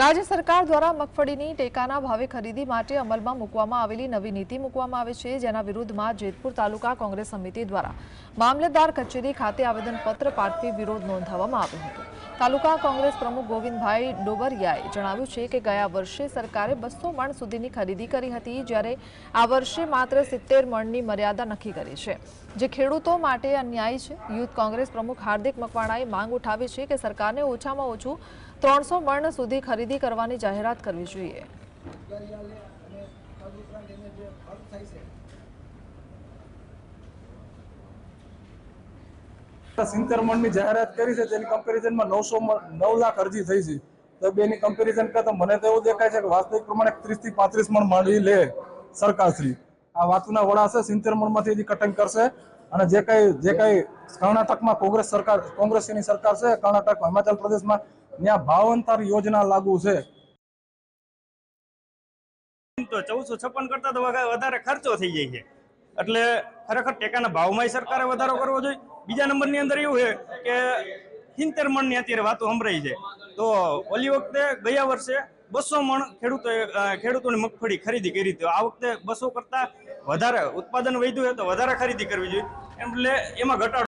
રાજ્ય સરકાર દ્વારા મગફળીની ટેકાના ભાવે ખરીદી માટે અમલમાં મૂકવામાં આવેલી નવી નીતિ મૂકવામાં આવે છે, જેના વિરુદ્ધમાં જેતપુર તાલુકા કોંગ્રેસ સમિતિ દ્વારા મામલતદાર કચેરી ખાતે આવેદનપત્ર પાઠવી વિરોધ નોંધાવવામાં આવ્યો હતો. તાલુકા કોંગ્રેસ પ્રમુખ ગોવિંદભાઈ ડોબરિયાએ જણાવ્યું છે કે ગયા વર્ષે સરકારે બસો મણ સુધીની ખરીદી કરી હતી, જ્યારે આ વર્ષે માત્ર સિત્તેર મણની મર્યાદા નક્કી કરી છે. જે ખેડૂતો માટે અન્યાય છે, યુથ કોંગ્રેસ પ્રમુખ હાર્દિક મકવાણાએ માંગ ઉઠાવી છે કે સરકારને ઓછામાં ઓછું ત્રણસો મણ સુધી ખરીદી કરવાની જાહેરાત કરવી જોઈએ. સિત્તેર મણની જાહેરાત કરી છે, તેની કમ્પેરિઝનમાં નવસો નવ લાખ અરજી થઈ છે. તો બેની કમ્પેરિઝન કરતા મને તો એવું દેખાય છે કે વાસ્તવિક પ્રમાણે ત્રીસથી પાંત્રીસ મણ માંડવી લે સરકારશ્રી. આ વાતના વડા છે, સિંતરમણમાંથી મણમાંથી હજી કટિંગ કરશે. અને જે કઈ જે કઈ કર્ણાટકમાં કોંગ્રેસ સરકાર, કોંગ્રેસની સરકાર છે, કર્ણાટક, હિમાચલ પ્રદેશમાં, ત્યાં ભાવંતર યોજના લાગુ છે. તો ચૌદસો છપ્પન કરતા તો વધારે ખર્ચો થઈ જાય છે. એટલે ખરેખર ટેકાના ભાવમાં સરકારે વધારો કરવો જોઈએ. બીજા નંબરની અંદર એવું છે કે સિત્તેર મણની અત્યારે વાતો સંભળાઈ છે. તો ઓલી વખતે ગયા વર્ષે બસો મણ ખેડૂતોએ ખેડૂતોની મગફળી ખરીદી કરી હતી. આ વખતે બસો કરતાં વધારે ઉત્પાદન વધ્યું હોય તો વધારે ખરીદી કરવી જોઈએ. એટલે એમાં ઘટાડો